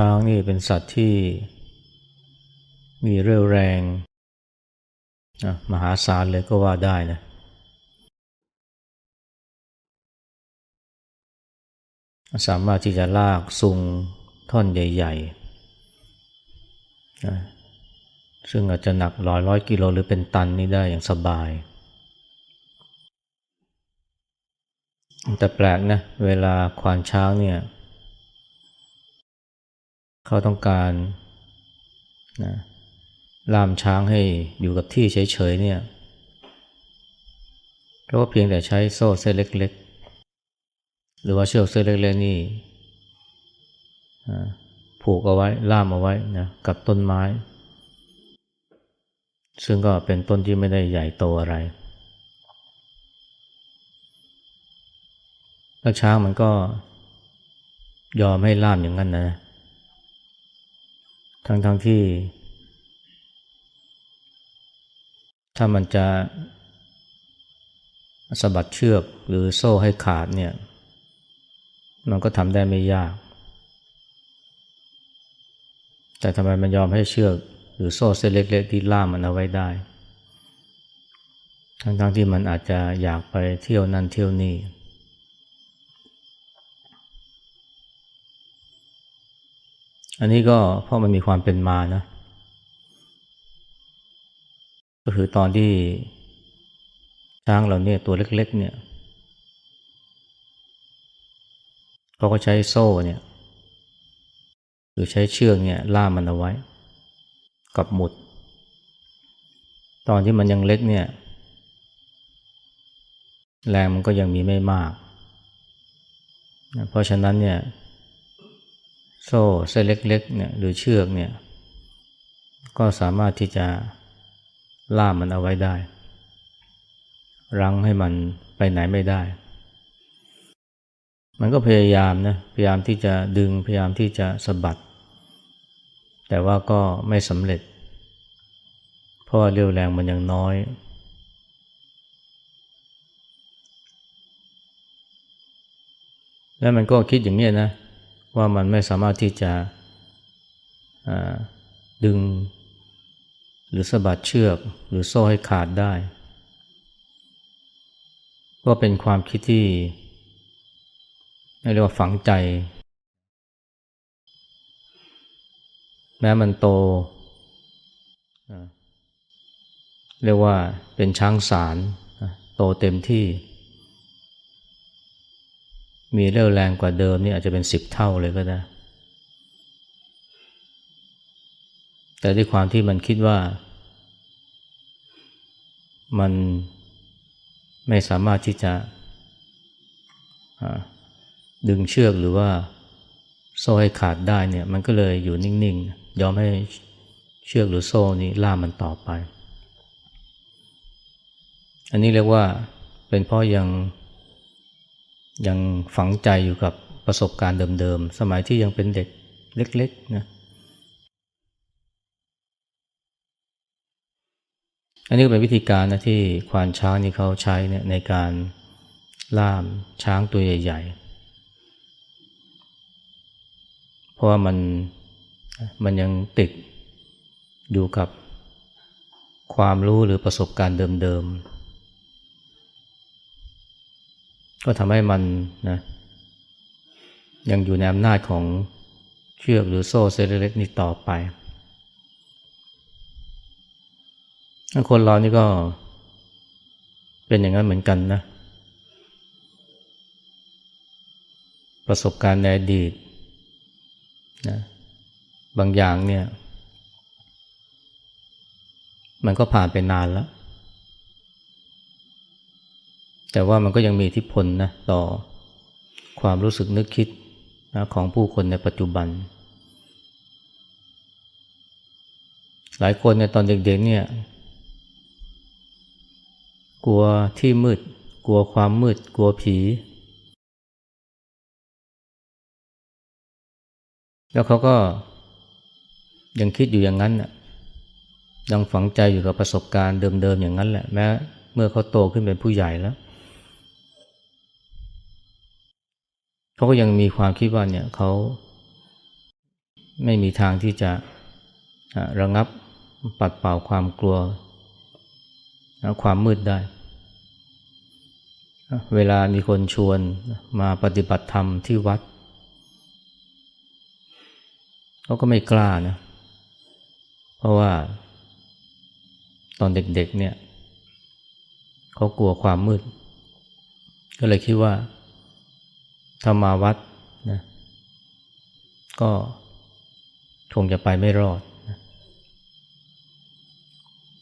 ช้างนี่เป็นสัตว์ที่มีเรี่ยวแรงนะมหาศาลเลยก็ว่าได้นะ สามารถที่จะลากซุงท่อนใหญ่ๆนะซึ่งอาจจะหนักร้อยร้อยกิโลหรือเป็นตันนี่ได้อย่างสบาย แต่แปลกนะ เวลาควานช้างเนี่ย เขาต้องการนะล่ามช้างให้อยู่กับที่เฉยๆเนี่ยเขาก็เพียงแต่ใช้โซ่เส้นเล็ก ๆ หรือว่าเชือกเส้นเล็กๆนี่ผูกเอาไว้ล่ามเอาไว้นะกับต้นไม้ ซึ่งก็เป็นต้นที่ไม่ได้ใหญ่โตอะไรแล้วช้างมันก็ยอมให้ล่ามอย่างนั้นนะ ทั้งๆทที่ ถ้ามันจะสะบัดเชือกหรือโซ่ให้ขาดเนี่ย มันก็ทำได้ไม่ยาก แต่ทำไมมันยอมให้เชือกหรือโซ่เส้นเล็กๆที่ล่ามมันเอาไว้ได้ ทั้งๆทที่มันอาจจะอยากไปเที่ยวนั่นเที่ยวนี่ อันนี้ก็เพราะมันมีความเป็นมานะ ก็คือตอนที่ช้างเราเนี่ยตัวเล็กๆเนี่ยเขาก็ใช้โซ่เนี่ย หรือใช้เชือกเนี่ยล่ามมันเอาไว้ กับหมุด ตอนที่มันยังเล็กเนี่ย แรงมันก็ยังมีไม่มาก เพราะฉะนั้นเนี่ย โซ่เส้นเล็กๆเนี่ยหรือเชือกเนี่ยก็สามารถที่จะล่ามมันเอาไว้ได้ รั้งให้มันไปไหนไม่ได้ มันก็พยายามนะพยายามที่จะดึงพยายามที่จะสะบัด แต่ว่าก็ไม่สำเร็จ เพราะเรี่ยวแรงมันยังน้อย แล้วมันก็คิดอย่างนี้นะ ว่ามันไม่สามารถที่จะดึง หรือสะบัดเชือกหรือโซ่ให้ขาดได้ ก็เป็นความคิดที่เรียกว่าฝังใจ แม้มันโต เรียกว่าเป็นช้างสารโตเต็มที่ มีเรี่ยวแรงกว่าเดิมนี่อาจจะเป็นสิบเท่าเลยก็ได้ แต่ด้วยความที่มันคิดว่า มันไม่สามารถที่จะดึงเชือกหรือว่าโซ่ให้ขาดได้เนี่ย มันก็เลยอยู่นิ่งๆ ยอมให้เชือกหรือโซ่นี้ล่ามันต่อไป อันนี้เรียกว่าเป็นเพราะยัง ยังฝังใจอยู่กับประสบการณ์เดิมๆ สมัยที่ยังเป็นเด็กเล็กๆนะอันนี้ก็เป็นวิธีการนะที่ควานช้างนี่เขาใช้เนี่ยในการล่ามช้างตัวใหญ่ ๆ เพราะว่ามันมันยังติดอยู่กับความรู้หรือประสบการณ์เดิมๆ ก็ทำให้มันนะยังอยู่ในอำนาจของเชือกหรือโซ่เซลเล็กนี้ต่อไป คนเรานี่ก็เป็นอย่างนั้นเหมือนกันนะ ประสบการณ์ในอดีตนะบางอย่างเนี่ย มันก็ผ่านไปนานแล้ว แต่ว่ามันก็ยังมีอิทธิพลนะต่อความรู้สึกนึกคิดนะของผู้คนในปัจจุบัน หลายคนในตอนเด็กๆเนี่ย กลัวที่มืด กลัวความมืด กลัวผี แล้วเขาก็ยังคิดอยู่อย่างนั้นน่ะยังฝังใจอยู่กับประสบการณ์เดิมๆอย่างนั้นแหละแม้เมื่อเขาโตขึ้นเป็นผู้ใหญ่แล้ว เขาก็ยังมีความคิดว่าเนี่ยเขาไม่มีทางที่จะระงับปัดเป่าความกลัวความมืดได้ เวลามีคนชวนมาปฏิบัติธรรมที่วัด เขาก็ไม่กล้านะ เพราะว่าตอนเด็กๆเนี่ย เขากลัวความมืด ก็เลยคิดว่า ถ้ามาวัดนะก็คงจะไปไม่รอดนะ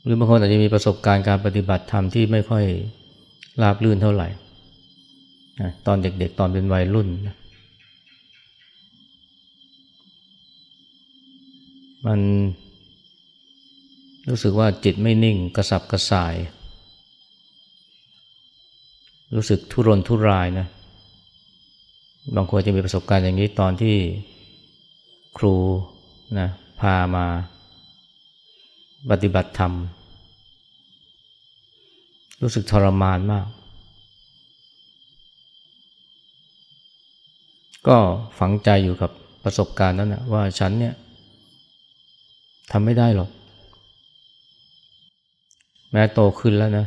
หรือบางคนอาจจะมีประสบการณ์การปฏิบัติธรรมที่ไม่ค่อยราบรื่นเท่าไหร่นะตอนเด็กๆ ตอนเป็นวัยรุ่นนะมันรู้สึกว่าจิตไม่นิ่งกระสับกระส่าย รู้สึกทุรนทุรายนะ บางคนจะมีประสบการณ์อย่างนี้ตอนที่ครูนะพามาปฏิบัติธรรม รู้สึกทรมานมาก ก็ฝังใจอยู่กับประสบการณ์นั้นนะว่าฉันเนี่ยทำไม่ได้หรอก แม้โตขึ้นแล้วนะ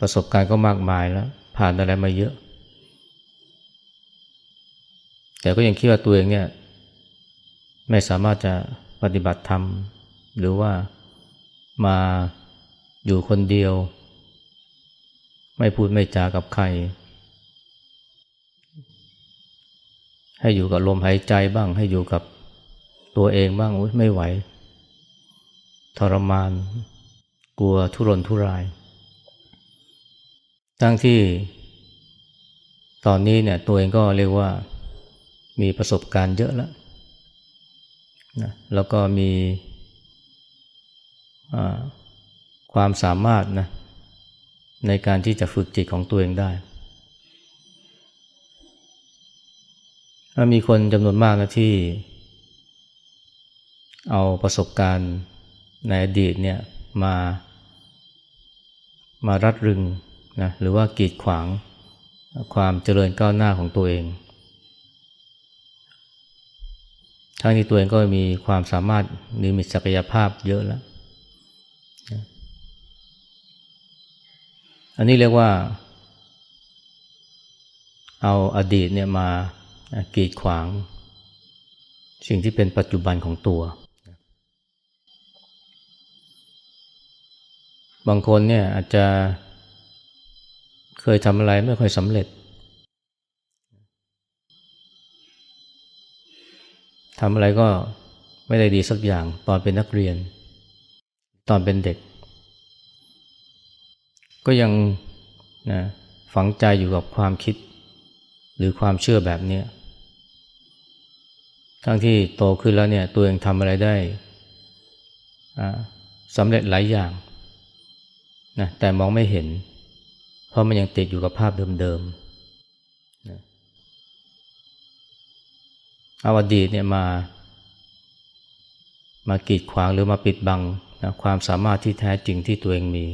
ประสบการณ์ก็มากมายแล้ว ผ่านอะไรมาเยอะ แต่ก็ยังคิดว่าตัวเองเนี่ยไม่สามารถจะปฏิบัติธรรม หรือว่ามาอยู่คนเดียว ไม่พูดไม่จากับใคร ให้อยู่กับลมหายใจบ้าง ให้อยู่กับตัวเองบ้างไม่ไหว ทรมาน กลัวทุรนทุราย ทั้งที่ตอนนี้เนี่ยตัวเองก็เรียกว่า มีประสบการณ์เยอะแล้วนะแล้วก็มีความสามารถนะในการที่จะฝึกจิตของตัวเองได้ มีคนจำนวนมากนะที่ เอาประสบการณ์ในอดีตเนี่ยมามารัดรึงนะหรือว่ากีดขวางความเจริญก้าวหน้าของตัวเอง ทั้งที่ตัวเองก็มีความสามารถมีมีศักยภาพเยอะแล้ว อันนี้เรียกว่า เอาอดีตเนี่ยมากีดขวาง สิ่งที่เป็นปัจจุบันของตัว บางคนเนี่ยอาจจะเคยทำอะไรไม่ค่อยสำเร็จ ทำอะไรก็ไม่ได้ดีสักอย่างตอนเป็นนักเรียน ตอนเป็นเด็ก ก็ยังนะฝังใจอยู่กับความคิด หรือความเชื่อแบบนี้ทั้งที่โตขึ้นแล้วเนี่ยตัวเองทำอะไรได้สำเร็จหลายอย่างนะแต่มองไม่เห็น เพราะมันยังติดอยู่กับภาพเดิมๆ เอาอดีตเนี่ยมา มากีดขวางหรือมาปิดบังนะความสามารถที่แท้จริงที่ตัวเองมี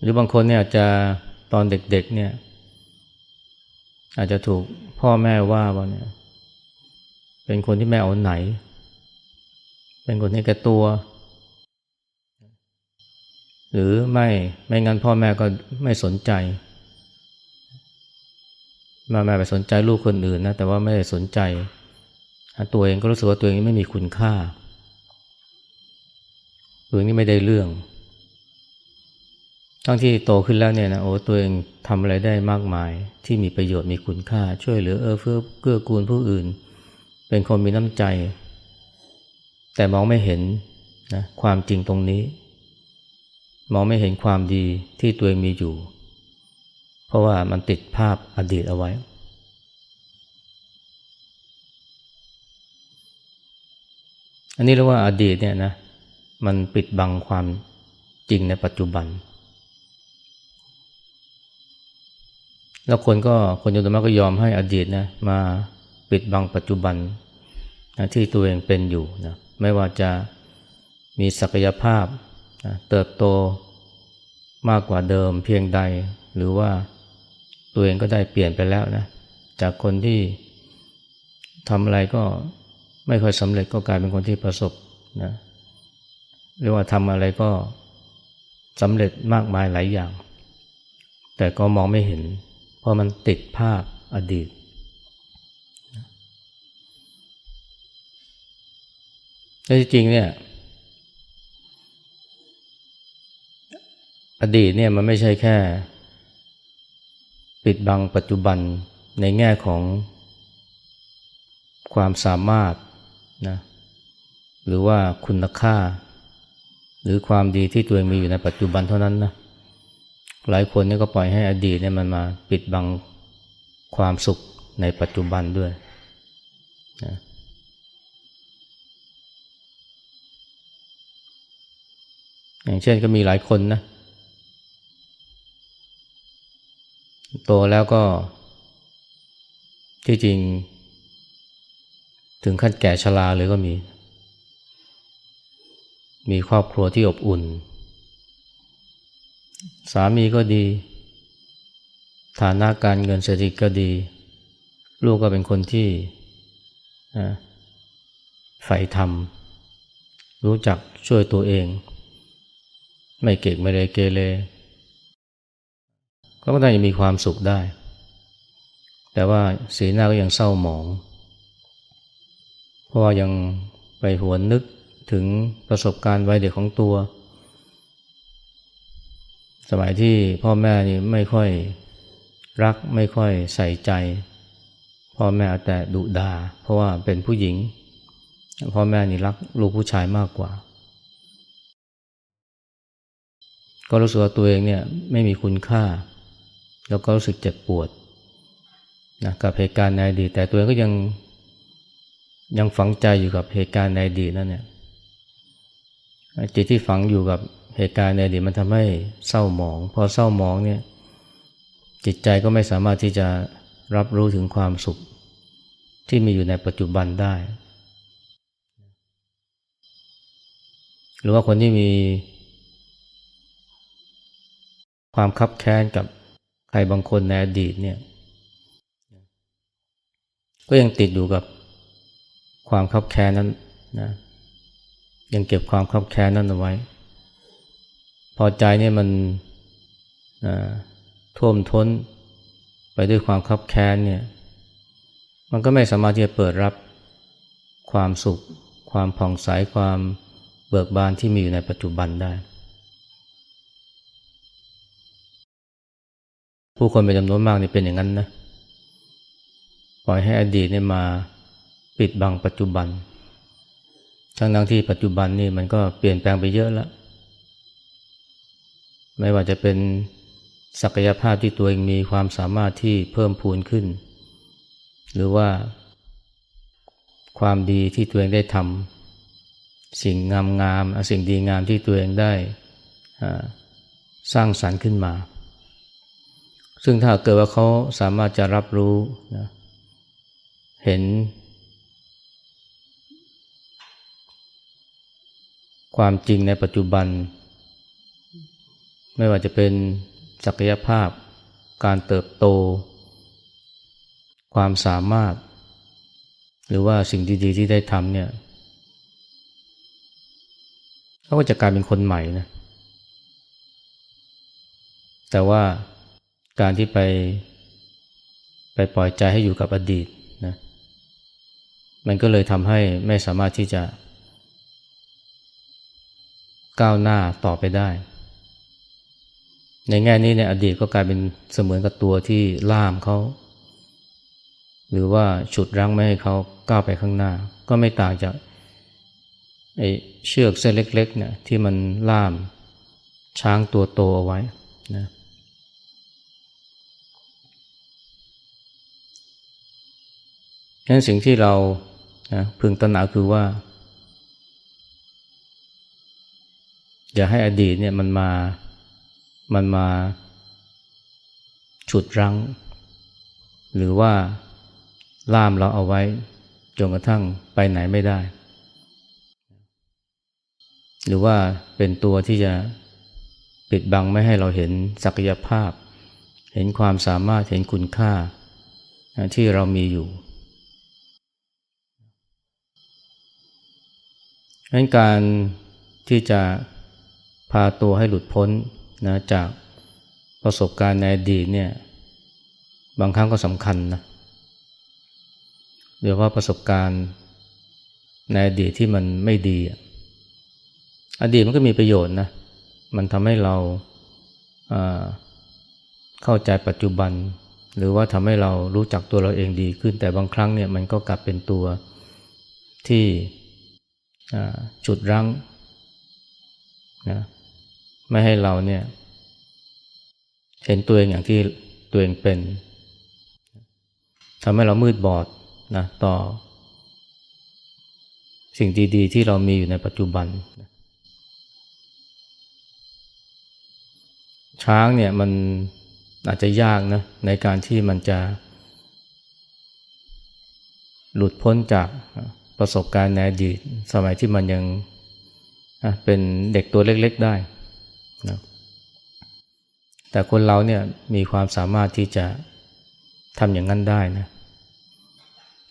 หรือบางคนเนี่ยอาจจะตอนเด็กๆเนี่ย อาจจะถูกพ่อแม่ว่าว่าเนี่ย เป็นคนที่ไม่เอาไหน เป็นคนที่แก่ตัว หรือไม่ไม่งั้นพ่อแม่ก็ไม่สนใจ มาแม่ไปสนใจลูกคนอื่นนะแต่ว่าไม่ได้สนใจ ตัวเองก็รู้สึกว่าตัวเองไม่มีคุณค่าตัวเองนี่ไม่ได้เรื่อง ทั้งที่โตขึ้นแล้วเนี่ยนะโอ้ตัวเองทำอะไรได้มากมาย ที่มีประโยชน์มีคุณค่า ช่วยเหลือเออเพื่อเกื้อกูลผู้อื่น เป็นคนมีน้ำใจ แต่มองไม่เห็นนะความจริงตรงนี้ มองไม่เห็นความดีที่ตัวเองมีอยู่ เพราะว่ามันติดภาพอดีตเอาไว้ อันนี้เรียกว่าอดีตเนี่ยนะมันปิดบังความจริงในปัจจุบัน แล้วคนก็คนจำนวนมากก็ยอมให้อดีตนะมาปิดบังปัจจุบันนะที่ตัวเองเป็นอยู่นะไม่ว่าจะมีศักยภาพเติบโตมากกว่าเดิมเพียงใด หรือว่า ตัวเองก็ได้เปลี่ยนไปแล้วนะ จากคนที่ทำอะไรก็ไม่ค่อยสำเร็จก็กลายเป็นคนที่ประสบนะเรียกว่าทำอะไรก็สำเร็จมากมายหลายอย่าง แต่ก็มองไม่เห็น เพราะมันติดภาพอดีต แต่จริงเนี่ย อดีตเนี่ยมันไม่ใช่แค่ ปิดบังปัจจุบันในแง่ของความสามารถนะหรือว่าคุณค่า หรือความดีที่ตัวเองมีอยู่ในปัจจุบันเท่านั้นนะหลายคนนี่ก็ปล่อยให้อดีตเนี่ยมันมาปิดบังความสุขในปัจจุบันด้วยนะอย่างเช่นก็มีหลายคนนะ โตแล้วก็ ที่จริง ถึงขั้นแก่ชราเลยก็มี มีครอบครัวที่อบอุ่น สามีก็ดี ฐานะการเงินเศรษฐกิจก็ดี ลูกก็เป็นคนที่ใฝ่ธรรม รู้จักช่วยตัวเอง ไม่เก่งไม่เลยเกเร ก็ได้มีความสุขได้ แต่ว่าสีหน้าก็ยังเศร้าหมอง เพราะว่ายังไปหวนนึกถึงประสบการณ์วัยเด็กของตัว สมัยที่พ่อแม่นี่ไม่ค่อยรักไม่ค่อยใส่ใจ พ่อแม่แต่ดุดาเพราะว่าเป็นผู้หญิง พ่อแม่นี่รักลูกผู้ชายมากกว่า ก็รู้สึกว่าตัวเองเนี่ยไม่มีคุณค่า แล้วก็รู้สึกเจ็บปวดนะกับเหตุการณ์ในอดีตแต่ตัวเองก็ยังยังฝังใจอยู่กับเหตุการณ์ในอดีตนั่นเนี่ยจิตที่ฝังอยู่กับเหตุการณ์ในอดีตมันทำให้เศร้าหมอง พอเศร้าหมองเนี่ยจิตใจก็ไม่สามารถที่จะรับรู้ถึงความสุขที่มีอยู่ในปัจจุบันได้ หรือว่าคนที่มีความคับแค้นกับ ใครบางคนในอดีตเนี่ย ก็ยังติดอยู่กับความคับแค้นนั้นนะยังเก็บความคับแค้นนั้นเอาไว้ พอใจเนี่ยมันท่วมท้นไปด้วยความคับแค้นเนี่ย มันก็ไม่สามารถที่จะเปิดรับความสุข ความผ่องใสความเบิกบานที่มีอยู่ในปัจจุบันได้ ผู้คนเป็นจำนวนมากนี่เป็นอย่างนั้นนะปล่อยให้อดีตเนี่ยมาปิดบังปัจจุบัน ทั้งทั้งที่ปัจจุบันนี่มันก็เปลี่ยนแปลงไปเยอะแล้ว ไม่ว่าจะเป็นศักยภาพที่ตัวเองมีความสามารถที่เพิ่มพูนขึ้น หรือว่า ความดีที่ตัวเองได้ทำสิ่งงามงามสิ่งดีงามที่ตัวเองได้สร้างสรรค์ขึ้นมา ซึ่งถ้าเกิดว่าเขาสามารถจะรับรู้นะเห็น ความจริงในปัจจุบัน ไม่ว่าจะเป็นศักยภาพ การเติบโต ความสามารถ หรือว่าสิ่งดีๆที่ได้ทำเนี่ยเขาก็จะกลายเป็นคนใหม่นะแต่ว่า การที่ไป ไปปล่อยใจให้อยู่กับอดีตนะมันก็เลยทำให้ไม่สามารถที่จะก้าวหน้าต่อไปได้ ในแง่นี้ในอดีตก็กลายเป็นเสมือนกับตัวที่ล่ามเขาหรือว่าฉุดรั้งไม่ให้เขาก้าวไปข้างหน้า ก็ไม่ต่างจากไอ้เชือกเส้นเล็กๆเนี่ยที่มันล่ามช้างตัวโตเอาไว้นะ ฉะนั้นสิ่งที่เรานะพึงตระหนักคือว่า อย่าให้อดีตเนี่ยมันมา มันมาฉุดรั้ง หรือว่าล่ามเราเอาไว้จนกระทั่งไปไหนไม่ได้ หรือว่าเป็นตัวที่จะปิดบังไม่ให้เราเห็นศักยภาพ เห็นความสามารถเห็นคุณค่าที่เรามีอยู่ งนั้นการที่จะพาตัวให้หลุดพ้นนะจากประสบการณ์ในอดีตเนี่ยบางครั้งก็สำคัญนะหรือว่าประสบการณ์ในอดีตที่มันไม่ดี อดีตมันก็มีประโยชน์นะ มันทำให้เราเข้าใจปัจจุบัน หรือว่าทำให้เรารู้จักตัวเราเองดีขึ้น แต่บางครั้งเนี่ยมันก็กลับเป็นตัวที่ จุดรั้งนะไม่ให้เราเนี่ยเห็นตัวเองอย่างที่ตัวเองเป็นทำให้เรามืดบอดนะต่อ สิ่งดีๆ ที่เรามีอยู่ในปัจจุบัน ช้างเนี่ยมันอาจจะยากนะในการที่มันจะ หลุดพ้นจาก ประสบการณ์ในอดีตสมัยที่มันยังเป็นเด็กตัวเล็กๆได้นะแต่คนเราเนี่ยมีความสามารถที่จะทำอย่างนั้นได้นะ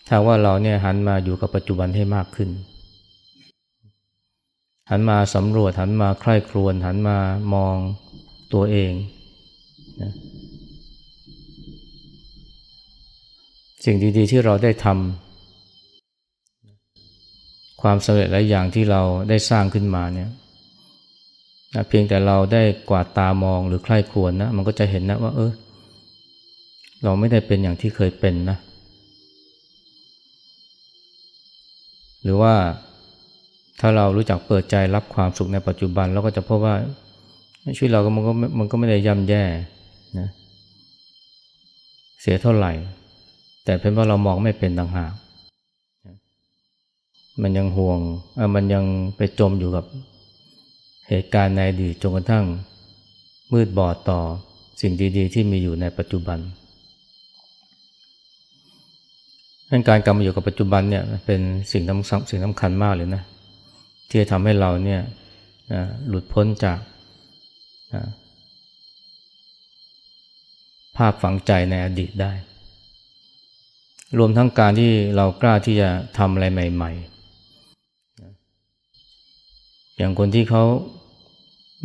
ถ้าว่าเราเนี่ยหันมาอยู่กับปัจจุบันให้มากขึ้น หันมาสำรวจหันมาใคร่ครวญหันมามองตัวเองนะสิ่งดีๆที่เราได้ทำ ความสำเร็จหลายอย่างที่เราได้สร้างขึ้นมาเนี่ยนะเพียงแต่เราได้กวาดตามองหรือใคร่ควญนะ มันก็จะเห็นนะว่าเออเราไม่ได้เป็นอย่างที่เคยเป็นนะ หรือว่าถ้าเรารู้จักเปิดใจรับความสุขในปัจจุบันเราก็จะพบว่าชีวิตเราก็มันก็มันก็ไม่ได้ย่ำแย่นะเสียเท่าไหร่ แต่เป็นเพราเรามองไม่เป็นต่างหาก มันยังห่วงมันยังไปจมอยู่กับเหตุการณ์ในอดีตจนกระทั่ง มืดบอดต่อสิ่งดีๆ ที่มีอยู่ในปัจจุบันดังการกลับมาอยู่กับปัจจุบันเนี่ยเป็นสิ่งสำคัญสิ่งสำคัญมากเลยนะที่จะทำให้เราเนี่ยหลุดพ้นจากภาพฝังใจในอดีตได้ รวมทั้งการที่เรากล้าที่จะทำอะไรใหม่ๆ อย่างคนที่เขา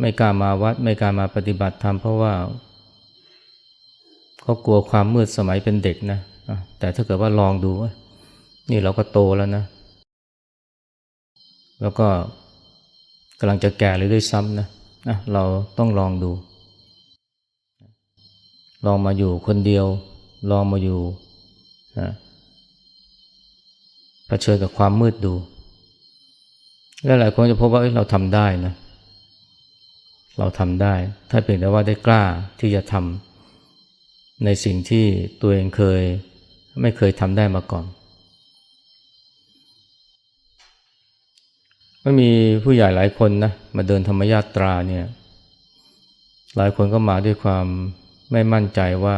ไม่กล้ามาวัด ไม่กล้ามาปฏิบัติธรรมเพราะว่าเขากลัวความมืดสมัยเป็นเด็กนะแต่ถ้าเกิดว่าลองดูว่านี่เราก็โตแล้วนะ แล้วก็กำลังจะแก่เลยด้วยซ้ำนะนะเราต้องลองดู ลองมาอยู่คนเดียว ลองมาอยู่นะเผชิญกับความมืดดู และหลายคนจะพบว่าเราทำได้นะ เราทำได้ ถ้าเพียงแต่ว่าได้กล้าที่จะทำในสิ่งที่ตัวเองเคย ไม่เคยทำได้มาก่อนก็มีผู้ใหญ่หลายคนนะมาเดินธรรมยาตราเนี่ย หลายคนก็มาด้วยความไม่มั่นใจว่า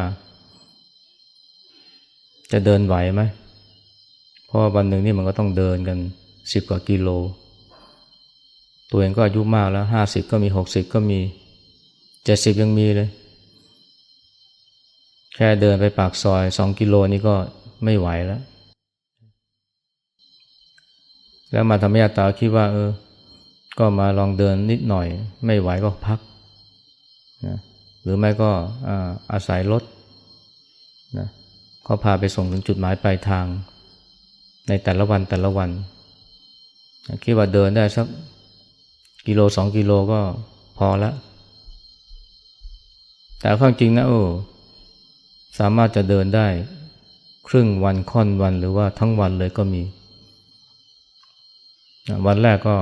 จะเดินไหวไหมเพราะว่าวันหนึ่งนี่มันก็ต้องเดินกันสิบกว่ากิโล ตัวเองก็อายุมากแล้วห้าสิบก็มีหกสิบก็มีเจ็ดสิบยังมีเลย แค่เดินไปปากซอยสองกิโลนี่ก็ไม่ไหวแล้ว แล้วมาธรรมยาตาคิดว่า เออ ก็มาลองเดินนิดหน่อย ไม่ไหวก็พักนะหรือไม่ก็อาศัยรถนะเขาพาไปส่งถึงจุดหมายปลายทาง ในแต่ละวันแต่ละวัน คิดว่าเดินได้สัก กิโลสองกิโลก็พอละแต่ความจริงนะโอ้สามารถจะเดินได้ ครึ่งวันค่อนวันหรือว่าทั้งวันเลยก็มี วันแรกก็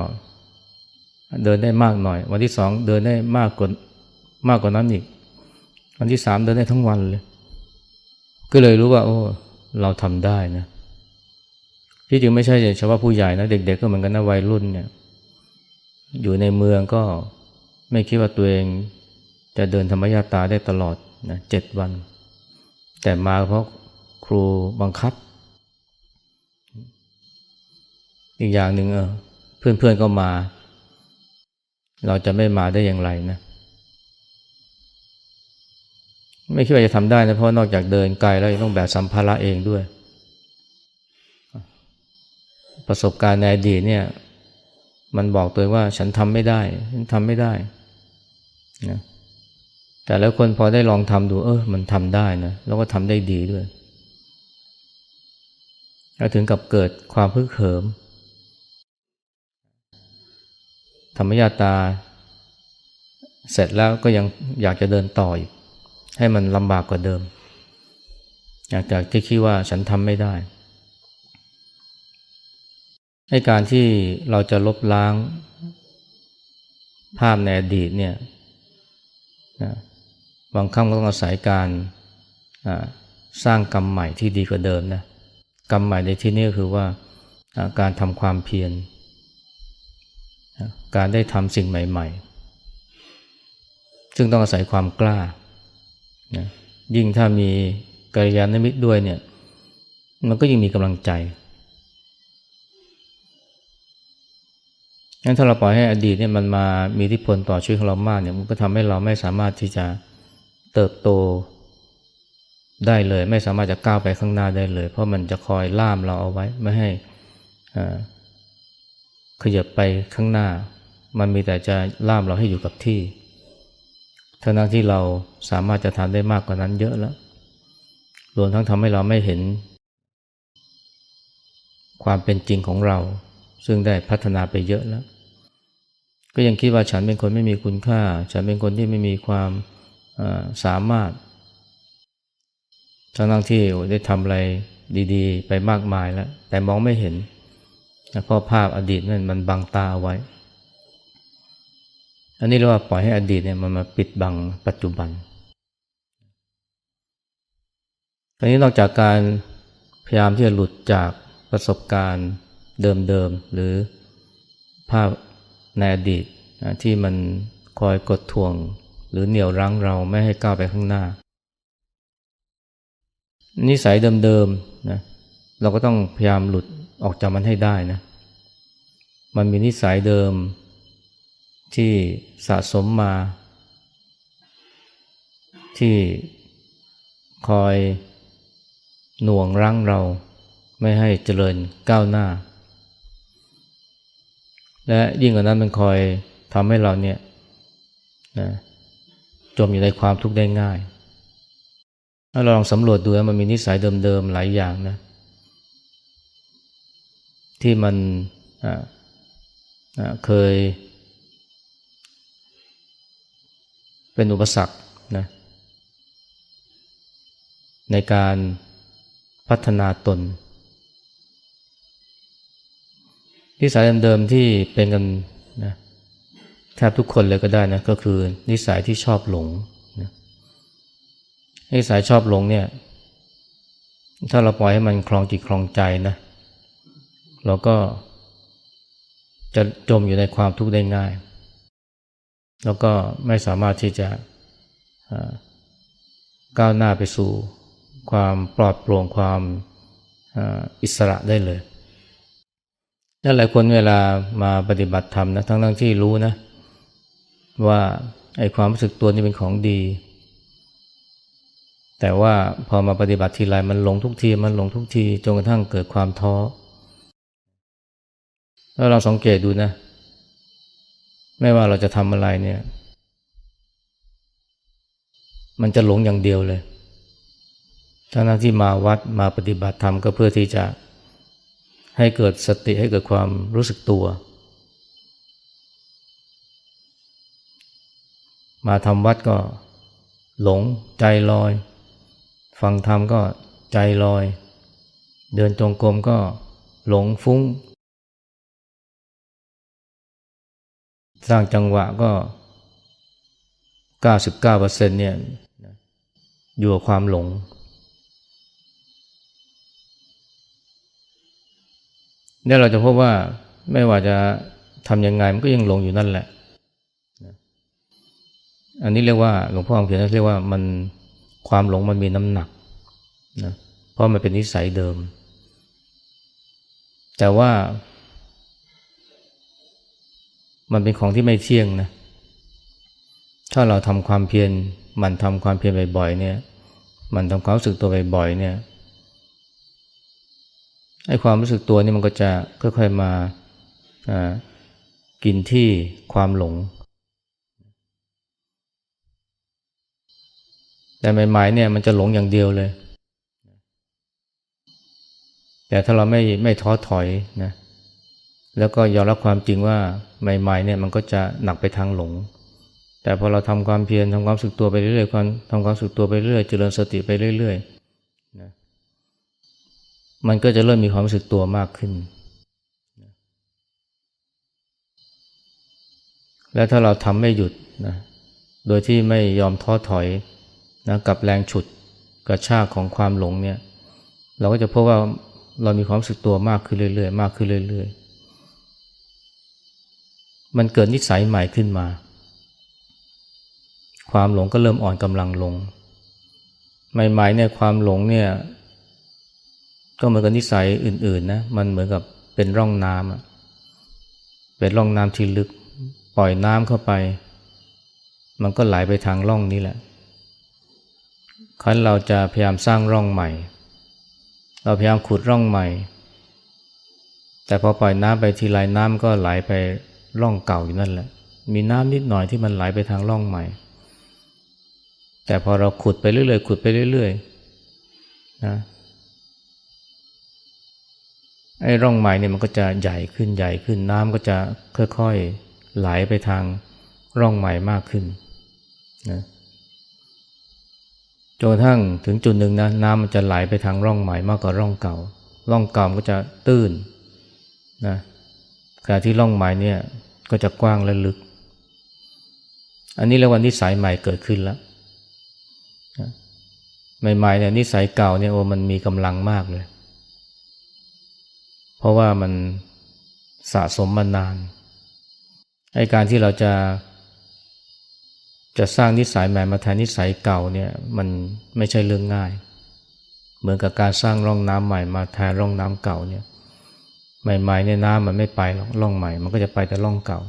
เดินได้มากหน่อย วันที่สองเดินได้มากกว่ามากกว่านั้นอีก วันที่สามเดินได้ทั้งวันเลย ก็เลยรู้ว่า โอ้ เราทำได้นะที่จริงไม่ใช่เฉพาะผู้ใหญ่นะเด็ก ๆ ก็เหมือนกันนะวัยรุ่นเนี่ย อยู่ในเมืองก็ไม่คิดว่าตัวเองจะเดินธรรมยาตาได้ตลอดนะเจ็ดวัน แต่มาเพราะครูบังคับ อีกอย่างหนึ่งเออเพื่อนๆก็มา เราจะไม่มาได้อย่างไรนะไม่คิดว่าจะทำได้นะเพราะนอกจากเดินไกลแล้วยังต้องแบกสัมภาระเองด้วย ประสบการณ์ในอดีตเนี่ย มันบอกตัวเองว่าฉันทำไม่ได้ฉันทำไม่ได้นะแต่แล้วคนพอได้ลองทำดู เออมันทำได้นะแล้วก็ทำได้ดีด้วยแล้วถึงกับเกิดความพึกเหิม ธรรมยาตา เสร็จแล้วก็ยังอยากจะเดินต่ออีก ให้มันลำบากกว่าเดิม อยากจากที่คิดว่าฉันทำไม่ได้ ให้การที่เราจะลบล้างภาพในอดีตเนี่ยนะบางครั้งก็ต้องอาศัยการสร้างกรรมใหม่ที่ดีกว่าเดิมนะกรรมใหม่ในที่นี้คือว่าการทำความเพียรการได้ทำสิ่งใหม่ ๆ ซึ่งต้องอาศัยความกล้านะยิ่งถ้ามีกัลยาณมิตรด้วยเนี่ยมันก็ยิ่งมีกำลังใจ งั้นถ้าเราปล่อยให้อดีตเนี่ยมันมามีอิทธิพลต่อชีวิตของเรามากเนี่ยมันก็ทำให้เราไม่สามารถที่จะเติบโตได้เลย ไม่สามารถจะก้าวไปข้างหน้าได้เลย เพราะมันจะคอยล่ามเราเอาไว้ ไม่ให้ขยับไปข้างหน้า มันมีแต่จะล่ามเราให้อยู่กับที่ทั้งนั้นที่เราสามารถจะทำได้มากกว่านั้นเยอะแล้วรวมทั้งทำให้เราไม่เห็น ความเป็นจริงของเรา ซึ่งได้พัฒนาไปเยอะแล้ว ก็ยังคิดว่าฉันเป็นคนไม่มีคุณค่า ฉันเป็นคนที่ไม่มีความสามารถทั้งที่ได้ทำอะไรดีๆ ไปมากมายแล้ว แต่มองไม่เห็นเพราะภาพอดีตนั่นมันบังตาเอาไว้ อันนี้เรียกว่าปล่อยให้อดีตเนี่ยมันมาปิดบังปัจจุบันอันนี้นอกจากการพยายามที่จะหลุดจากประสบการณ์เดิมๆหรือภาพ ในอดีตที่มันคอยกดทวง หรือเหนี่ยวรั้งเราไม่ให้ก้าวไปข้างหน้า นิสัยเดิมๆนะเราก็ต้องพยายามหลุดออกจากมันให้ได้นะ มันมีนิสัยเดิมที่สะสมมา ที่คอยหน่วงรั้งเราไม่ให้เจริญก้าวหน้า และยิ่งกว่านั้นมันคอยทำให้เราเนี่ยนะจมอยู่ในความทุกข์ได้ง่าย ถ้าเราลองสำรวจดูมันมีนิสัยเดิมๆหลายอย่างนะ ที่มันเคย เป็นอุปสรรคนะในการพัฒนาตน นิสัยเดิมๆที่เป็นกันนะแทบทุกคนเลยก็ได้นะก็คือนิสัยที่ชอบหลงนะนิสัยชอบหลงเนี่ย ถ้าเราปล่อยให้มันคลองจิตคลองใจนะเราก็จะจมอยู่ในความทุกข์ได้ง่าย แล้วก็ไม่สามารถที่จะก้าวหน้าไปสู่ความปลอดโปร่งความอิสระได้เลย และหลายคนเวลามาปฏิบัติธรรมนะทั้งทั้งที่รู้นะ ว่าไอ้ความรู้สึกตัวนี่เป็นของดี แต่ว่าพอมาปฏิบัติทีไรมันหลงทุกทีมันหลงทุกทีจนกระทั่งเกิดความท้อแล้วเราสังเกตดูนะ ไม่ว่าเราจะทำอะไรเนี่ย มันจะหลงอย่างเดียวเลยทั้งที่มาวัดมาปฏิบัติธรรมก็เพื่อที่จะ ให้เกิดสติให้เกิดความรู้สึกตัว มาทำวัดก็หลงใจลอย ฟังธรรมก็ใจลอย เดินจงกรมก็หลงฟุ้ง สร้างจังหวะก็ 99%เนี่ยอยู่กับความหลง เนี่ยเราจะพบว่าไม่ว่าจะทำยังไงมันก็ยังหลงอยู่นั่นแหละ อันนี้เรียกว่าหลวงพ่อองเขียนเรียกว่ามันความหลงมันมีน้ำหนักนะเพราะมันเป็นนิสัยเดิม แต่ว่า มันเป็นของที่ไม่เที่ยงนะถ้าเราทำความเพียรมันทำความเพียรบ่อยๆเนี่ย มันทำความรู้สึกตัวบ่อยๆเนี่ย ไอ้ความรู้สึกตัวนี่มันก็จะค่อยๆมากินที่ความหลง แต่ใหม่ๆเนี่ยมันจะหลงอย่างเดียวเลย แต่ถ้าเราไม่ไม่ท้อถอยนะแล้วก็ยอมรับความจริงว่าใหม่ๆเนี่ยมันก็จะหนักไปทางหลง แต่พอเราทำความเพียรทำความสึกตัวไปเรื่อยๆความทำความสึกตัวไปเรื่อยเจริญสติไปเรื่อยๆ มันก็จะเริ่มมีความรู้สึกตัวมากขึ้น และถ้าเราทำไม่หยุดนะ โดยที่ไม่ยอมท้อถอยนะกับแรงฉุดกระชากของความหลงเนี่ย เราก็จะพบว่าเรามีความรู้สึกตัวมากขึ้นเรื่อยๆ มากขึ้นเรื่อยๆ มันเกิดนิสัยใหม่ขึ้นมา ความหลงก็เริ่มอ่อนกำลังลง ใหม่ๆเนี่ยความหลงเนี่ย ก็เหมือนกับนิสัยอื่นๆนะมันเหมือนกับเป็นร่องน้ำอะเป็นร่องน้ำที่ลึก ปล่อยน้ำเข้าไป มันก็ไหลไปทางร่องนี้แหละครั้นเราจะพยายามสร้างร่องใหม่ เราพยายามขุดร่องใหม่ แต่พอปล่อยน้ำไปทีไรน้ำก็ไหลไปร่องเก่าอยู่นั่นแหละ มีน้ำนิดหน่อยที่มันไหลไปทางร่องใหม่ แต่พอเราขุดไปเรื่อยๆขุดไปเรื่อยๆนะ ไอ้ร่องใหม่เนี่ยมันก็จะใหญ่ขึ้นใหญ่ขึ้นน้ำก็จะค่อยๆไหลไปทางร่องใหม่มากขึ้นนะจนกระทั่งถึงจุดหนึ่งนะน้ำมันจะไหลไปทางร่องใหม่มากกว่าร่องเก่า ร่องเก่ามันก็จะตื้นนะขณะที่ร่องใหม่เนี่ยก็จะกว้างและลึก อันนี้เรียกว่านิสัยใหม่เกิดขึ้นแล้วนะใหม่ๆเนี่ยนิสัยเก่าเนี่ยโอ้มันมีกำลังมากเลย เพราะว่ามันสะสมมานานไอการที่เราจะ จะสร้างนิสัยใหม่มาแทนนิสัยเก่าเนี่ยมันไม่ใช่เรื่องง่าย เหมือนกับการสร้างร่องน้ำใหม่มาแทนร่องน้ำเก่าเนี่ยใหม่ๆเนี่ยน้ำมันไม่ไปหรอกร่องใหม่ มันก็จะไปแต่ร่องเก่า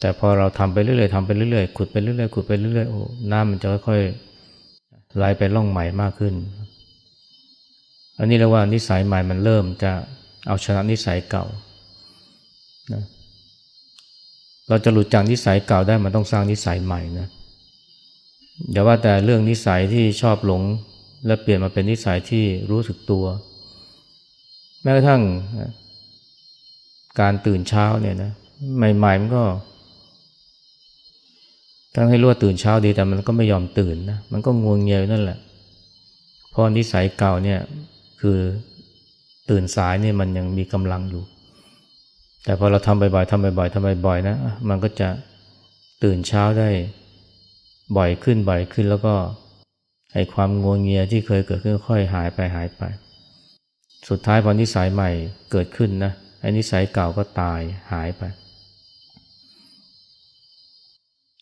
แต่พอเราทำไปเรื่อยๆทำไปเรื่อยๆขุดไปเรื่อยๆขุดไปเรื่อยๆโอ้น้ำมันจะค่อยๆไหลไปร่องใหม่มากขึ้น อันนี้เรียกว่านิสัยใหม่มันเริ่มจะเอาชนะนิสัยเก่านะเราจะหลุดจากนิสัยเก่าได้มันต้องสร้างนิสัยใหม่นะอย่าว่าแต่เรื่องนิสัยที่ชอบหลง และเปลี่ยนมาเป็นนิสัยที่รู้สึกตัว แม้กระทั่งการตื่นเช้าเนี่ยนะใหม่ๆมันก็ตั้งให้รู้ว่าตื่นเช้าดีแต่มันก็ไม่ยอมตื่นนะมันก็งวงเงียวนั่นแหละเพราะนิสัยเก่าเนี่ย คือตื่นสายเนี่ยมันยังมีกำลังอยู่ แต่พอเราทำบ่อยๆทำบ่อยๆทำบ่อยๆนะ มันก็จะตื่นเช้าได้บ่อยขึ้นบ่อยขึ้นแล้วก็ไอ้ความงัวงเงียที่เคยเกิดขึ้นค่อยหายไปหายไป สุดท้ายพอนิสัยใหม่เกิดขึ้นนะไอ้นิสัยเก่าก็ตายหายไป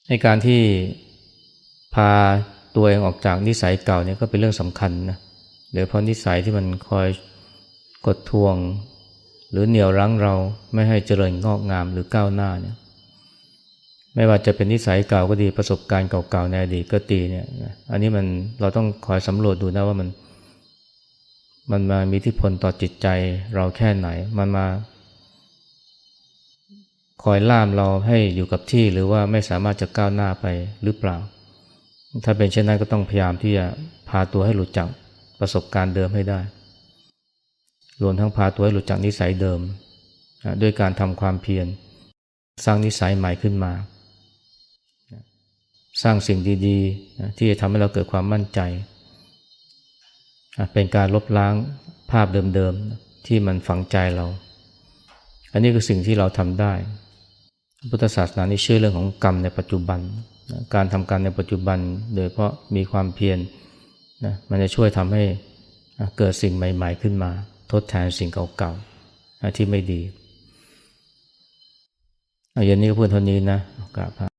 ในการที่พาตัวเองออกจากนิสัยเก่าเนี่ยก็เป็นเรื่องสำคัญนะ โดยเพราะนิสัยที่มันคอยกดทวง หรือเหนี่ยวรั้งเราไม่ให้เจริญงอกงามหรือก้าวหน้าเนี่ยไม่ว่าจะเป็นนิสัยเก่าก็ดีประสบการณ์เก่าๆในอดีตก็ตีเนี่ยอันนี้มันเราต้องคอยสำรวจดูนะว่ามัน มันมามีทธิพลต่อจิตใจเราแค่ไหน มันมา คอยล่ามเราให้อยู่กับที่หรือว่าไม่สามารถจะก้าวหน้าไปหรือเปล่า ถ้าเป็นเช่นนั้นก็ต้องพยายามที่จะพาตัวให้หลุดจาก ประสบการณ์เดิมให้ได้ รวมทั้งพาตัวให้หลุดจากนิสัยเดิม ด้วยการทำความเพียร สร้างนิสัยใหม่ขึ้นมา สร้างสิ่งดีๆ ที่จะทำให้เราเกิดความมั่นใจ เป็นการลบล้างภาพเดิมๆ ที่มันฝังใจเรา อันนี้คือสิ่งที่เราทำได้ พุทธศาสนานี่เชื่อเรื่องของกรรมในปัจจุบัน การทำกรรมในปัจจุบัน โดยเพราะมีความเพียร นะมันจะช่วยทำให้เกิดสิ่งใหม่ ๆ ขึ้นมา ทดแทนสิ่งเก่าๆที่ไม่ดีเอย่างนี้ก็พูดเท่านี้นะกราบ